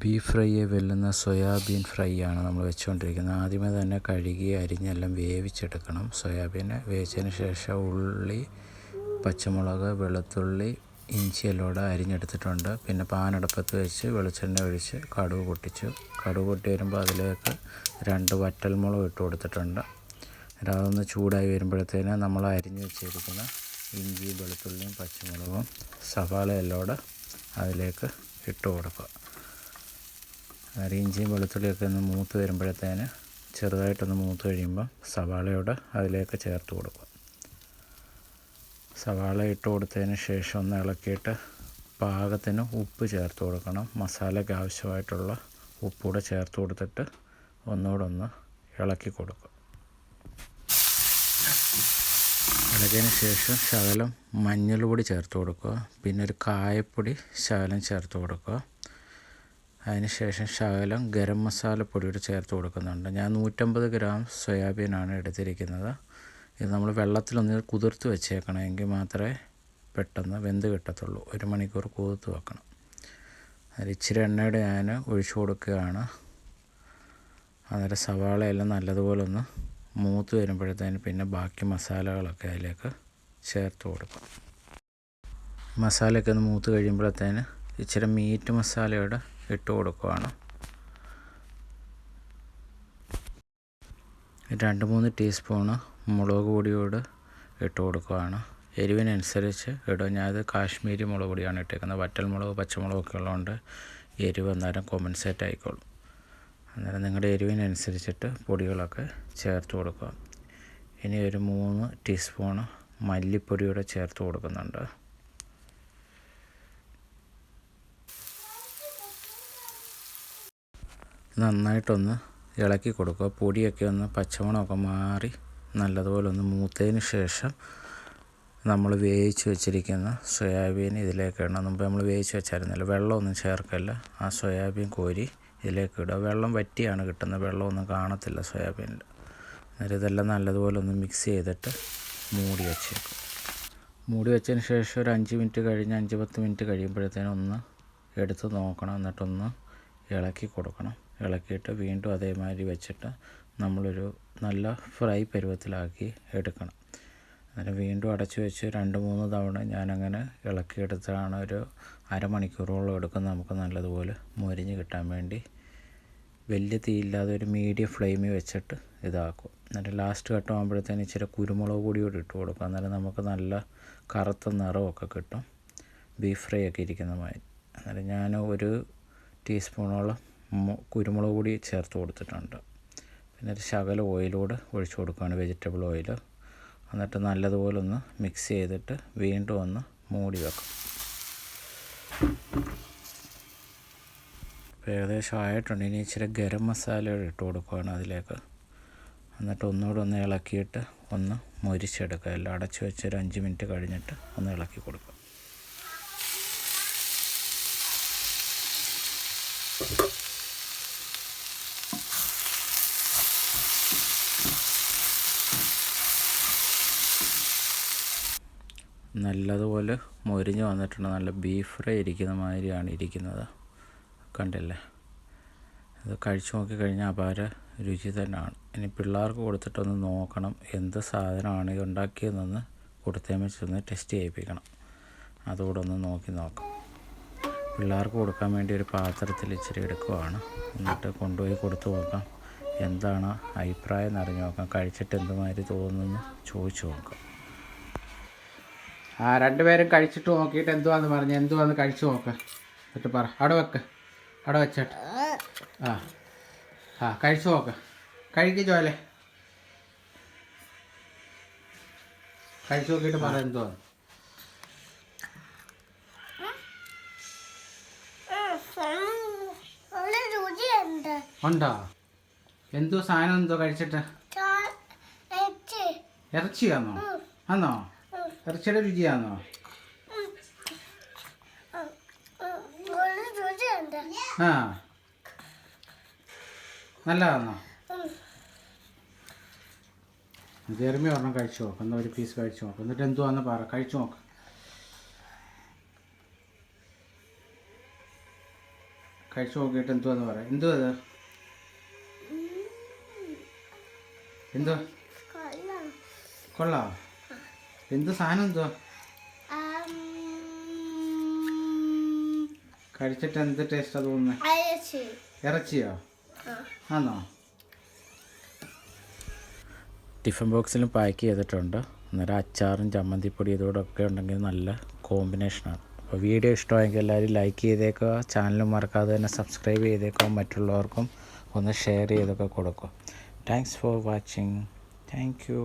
Beef ഫ്രൈയെ വെല്ലുന്ന soybean fry ആണ് നമ്മൾ വെച്ചുകൊണ്ടിരിക്കുന്നത്. ആദ്യമേ തന്നെ കഴുകി അരിഞ്ഞെല്ലാം വേവിച്ചെടുക്കണം. സോയാബീനെ വേവിച്ചതിന് ശേഷം ഉള്ളി പച്ചമുളക് വെളുത്തുള്ളി ഇഞ്ചി എല്ലോടെ അരിഞ്ഞെടുത്തിട്ടുണ്ട്. പിന്നെ പാനടപ്പത്ത് വെച്ച് വെളിച്ചെണ്ണ ഒഴിച്ച് കടുക് പൊട്ടിച്ചു. കടുക് പൊട്ടി വരുമ്പോൾ അതിലേക്ക് രണ്ട് വറ്റൽമുളക് ഇട്ട് കൊടുത്തിട്ടുണ്ട്. അതൊന്ന് ചൂടായി വരുമ്പോഴത്തേന് നമ്മൾ അരിഞ്ഞു വെച്ചിരിക്കുന്ന ഇഞ്ചി വെളുത്തുള്ളിയും പച്ചമുളകും സവാള എല്ലോടെ അതിലേക്ക് ഇട്ട് കൊടുക്കുക. അന്നേരം ഇഞ്ചിയും വെളുത്തുള്ളിയൊക്കെ ഒന്ന് മൂത്ത് വരുമ്പോഴത്തേന് ചെറുതായിട്ടൊന്ന് മൂത്ത് കഴിയുമ്പോൾ സവാളയോട് അതിലേക്ക് ചേർത്ത് കൊടുക്കും സവാള ഇട്ട് കൊടുത്തതിന് ശേഷം ഒന്ന് ഇളക്കിയിട്ട് പാകത്തിന് ഉപ്പ് ചേർത്ത് കൊടുക്കണം. മസാലയ്ക്ക് ആവശ്യമായിട്ടുള്ള ഉപ്പൂടെ ചേർത്ത് കൊടുത്തിട്ട് ഒന്നുകൂടെ ഒന്ന് ഇളക്കി കൊടുക്കും ഇളക്കിയതിന് ശേഷം ശകലം മഞ്ഞൾ പൊടി ചേർത്ത് കൊടുക്കുക. പിന്നെ ഒരു കായപ്പൊടി ശകലം ചേർത്ത് കൊടുക്കുക. അതിന് ശേഷം ശകലം ഗരം മസാല കൂടി ചേർത്ത് കൊടുക്കുന്നുണ്ട്. ഞാൻ നൂറ്റമ്പത് ഗ്രാം സോയാബീനാണ് എടുത്തിരിക്കുന്നത്. ഇത് നമ്മൾ വെള്ളത്തിലൊന്ന് കുതിർത്ത് വെച്ചേക്കണം എങ്കിൽ മാത്രമേ പെട്ടെന്ന് വെന്ത് കിട്ടത്തുള്ളൂ. ഒരു മണിക്കൂർ കുതിർത്ത് വെക്കണം. അതിൽ ഇച്ചിരി എണ്ണയുടെ ഞാൻ ഒഴിച്ചു കൊടുക്കുകയാണ്. അന്നേരം സവാളയെല്ലാം നല്ലതുപോലെ ഒന്ന് മൂത്ത് വരുമ്പോഴത്തേന് പിന്നെ ബാക്കി മസാലകളൊക്കെ അതിലേക്ക് ചേർത്ത് കൊടുക്കും. മസാലയൊക്കെ ഒന്ന് മൂത്ത് കഴിയുമ്പോഴത്തേന് ഇച്ചിരി മീറ്റ് മസാലയുടെ ഇട്ട് കൊടുക്കുകയാണ് രണ്ട് മൂന്ന് ടീസ്പൂണ് മുളക് പൊടിയോട് ഇട്ട് കൊടുക്കുകയാണ് എരിവിനനുസരിച്ച് ഇടും. ഞാനത് കാശ്മീരി മുളക് പൊടിയാണ് ഇട്ടേക്കുന്നത്. വറ്റൽ മുളക് പച്ചമുളകൊക്കെ ഉള്ളതുകൊണ്ട് എരിവ് അന്നേരം കോമ്പൻസേറ്റ് ആയിക്കോളും. അന്നേരം നിങ്ങളുടെ എരിവിനനുസരിച്ചിട്ട് പൊടികളൊക്കെ ചേർത്ത് കൊടുക്കുക. ഇനി ഒരു മൂന്ന് ടീസ്പൂണ് മല്ലിപ്പൊടിയോടെ ചേർത്ത് കൊടുക്കുന്നുണ്ട്. നന്നായിട്ടൊന്ന് ഇളക്കി കൊടുക്കുക. പൊടിയൊക്കെ ഒന്ന് പച്ചമണമൊക്കെ മാറി നല്ലതുപോലെ ഒന്ന് മൂത്തതിന് ശേഷം നമ്മൾ വേവിച്ച് വെച്ചിരിക്കുന്ന സോയാബീൻ ഇതിലേക്ക് ഇടണം. മുമ്പ് നമ്മൾ വേവിച്ച് വെച്ചായിരുന്നല്ലോ വെള്ളമൊന്നും ചേർക്കല്ല. ആ സോയാബീൻ കോരി ഇതിലേക്ക് ഇടുക. വെള്ളം വറ്റിയാണ് കിട്ടുന്നത് വെള്ളമൊന്നും കാണത്തില്ല സോയാബീനിൽ അന്നേരം ഇതെല്ലാം നല്ലതുപോലെ ഒന്ന് മിക്സ് ചെയ്തിട്ട് മൂടി വെച്ചേക്കും. മൂടി വെച്ചതിന് ശേഷം ഒരു അഞ്ച് മിനിറ്റ് കഴിഞ്ഞ് അഞ്ച് പത്ത് മിനിറ്റ് കഴിയുമ്പോഴത്തേനും ഒന്ന് എടുത്ത് നോക്കണം. എന്നിട്ടൊന്ന് ഇളക്കി കൊടുക്കണം. ഇളക്കിയിട്ട് വീണ്ടും അതേമാതിരി വെച്ചിട്ട് നമ്മളൊരു നല്ല ഫ്രൈ പരുവത്തിലാക്കി എടുക്കണം. അങ്ങനെ വീണ്ടും അടച്ചു വെച്ച് രണ്ട് മൂന്ന് തവണ ഞാനങ്ങനെ ഇളക്കിയെടുത്താണ് ഒരു അരമണിക്കൂറോളം എടുക്കുന്നത് നമുക്ക് നല്ലതുപോലെ മൊരിഞ്ഞ് കിട്ടാൻ വേണ്ടി. വലിയ തീയില്ലാതെ ഒരു മീഡിയം ഫ്ലെയിമിൽ വെച്ചിട്ട് ഇതാക്കും. എന്നിട്ട് ലാസ്റ്റ് ഘട്ടം ആകുമ്പോഴത്തേന് ഇച്ചിരി കുരുമുളക് പൊടി കൂടി ഇട്ട് കൊടുക്കും. അന്നേരം നമുക്ക് നല്ല കറുത്ത നിറമൊക്കെ കിട്ടും. ബീഫ് ഫ്രൈ ഒക്കെ ഇരിക്കുന്ന മാതിരി. അന്നേരം ഞാൻ ഒരു ടീസ്പൂണോളം കുരുമുളക് പൊടി ചേർത്ത് കൊടുത്തിട്ടുണ്ട്. പിന്നെ ഒരു ശകല ഓയിലൂടെ ഒഴിച്ചു കൊടുക്കുകയാണ് വെജിറ്റബിൾ ഓയിൽ എന്നിട്ട് നല്ലതുപോലെ ഒന്ന് മിക്സ് ചെയ്തിട്ട് വീണ്ടും ഒന്ന് മൂടി വെക്കും. ഇപ്പോൾ ഏകദേശം ആയിട്ടുണ്ട്. ഇനി ഇച്ചിരി ഗരം മസാല ഇട്ട് കൊടുക്കുകയാണ് അതിലേക്ക്. എന്നിട്ട് ഒന്നുകൂടെ ഒന്ന് ഇളക്കിയിട്ട് ഒന്ന് മൊരിച്ചെടുക്കുക. എല്ലാം അടച്ചു വെച്ച് ഒരു അഞ്ച് മിനിറ്റ് കഴിഞ്ഞിട്ട് ഒന്ന് ഇളക്കി കൊടുക്കുക. നല്ലതുപോലെ മൊരിഞ്ഞ് വന്നിട്ടുണ്ട്. നല്ല ബീഫ് ഫ്രൈ ഇരിക്കുന്ന മാതിരിയാണ് ഇരിക്കുന്നത്. കണ്ടില്ലേ? ഇത് കഴിച്ചു നോക്കിക്കഴിഞ്ഞാൽ അപാര രുചി തന്നെയാണ്. ഇനി പിള്ളേർക്ക് കൊടുത്തിട്ടൊന്ന് നോക്കണം എന്ത് സാധനമാണ് ഇത് ഉണ്ടാക്കിയതെന്ന് കൊടുത്തേമ ചെന്ന് ടെസ്റ്റ് ചെയ്യിപ്പിക്കണം. അതുകൂടെ ഒന്ന് നോക്കി നോക്കാം. പിള്ളേർക്ക് കൊടുക്കാൻ വേണ്ടി ഒരു പാത്രത്തിൽ ഇച്ചിരി എടുക്കുവാണ്. എന്നിട്ട് കൊണ്ടുപോയി കൊടുത്തു നോക്കാം. എന്താണ് അഭിപ്രായം എന്നറിഞ്ഞു നോക്കാം. കഴിച്ചിട്ട് എന്തുമാതിരി തോന്നുന്നു ചോദിച്ചു നോക്കാം. ആ രണ്ടുപേരും കഴിച്ചിട്ട് നോക്കിയിട്ട് എന്തുവാന്ന് പറഞ്ഞ് എന്തുവാന്ന് കഴിച്ചു നോക്ക്. എന്നിട്ട് പറ അവിടെ വെക്ക്. അവിടെ വെച്ചേട്ട്. ആ ആ കഴിച്ചു നോക്ക്. കഴിക്ക് ജോലെ കഴിച്ചു നോക്കിയിട്ട് പറ എന്തുവാന്ന്. ഉണ്ടോ? എന്തോ സാധനം എന്തോ കഴിച്ചിട്ട്? ഇറച്ചിയാണോ എച്ച്. ഇറച്ചിയുടെ രുചിയാണോ ആ. നല്ലതാണോ. ജെർമി ഒരെണ്ണം കഴിച്ചു നോക്ക്. എന്നാൽ ഒരു പീസ് കഴിച്ചു നോക്ക്. എന്നിട്ട് എന്തുവാന്ന് പറ. കഴിച്ചു നോക്ക്. കഴിച്ചു നോക്കിയിട്ട് എന്തുവാന്ന് പറ. എന്തുവാ അത് എന്തുവാ? കൊള്ളാം. എന്ത് സാധനം എന്തുവാ ആം, കഴിച്ചിട്ട് എന്ത് ടേസ്റ്റാ തോന്നുന്നത് ഇറച്ചിയോ? ആ. ആണോ ടിഫിൻ ബോക്സിലും പാക്ക് ചെയ്തിട്ടുണ്ട്. അന്നേരം അച്ചാറും ചമ്മന്തിപ്പൊടി ഇതോടൊക്കെ ഉണ്ടെങ്കിൽ നല്ല കോമ്പിനേഷനാണ്. അപ്പോൾ വീഡിയോ ഇഷ്ടമായെങ്കിൽ എല്ലാവരും ലൈക്ക് ചെയ്തേക്കുക. ചാനൽ മറക്കാതെ തന്നെ സബ്സ്ക്രൈബ് ചെയ്തേക്കുക. മറ്റുള്ളവർക്കും ഒന്ന് ഷെയർ ചെയ്തൊക്കെ കൊടുക്കുക. Thanks for watching thank you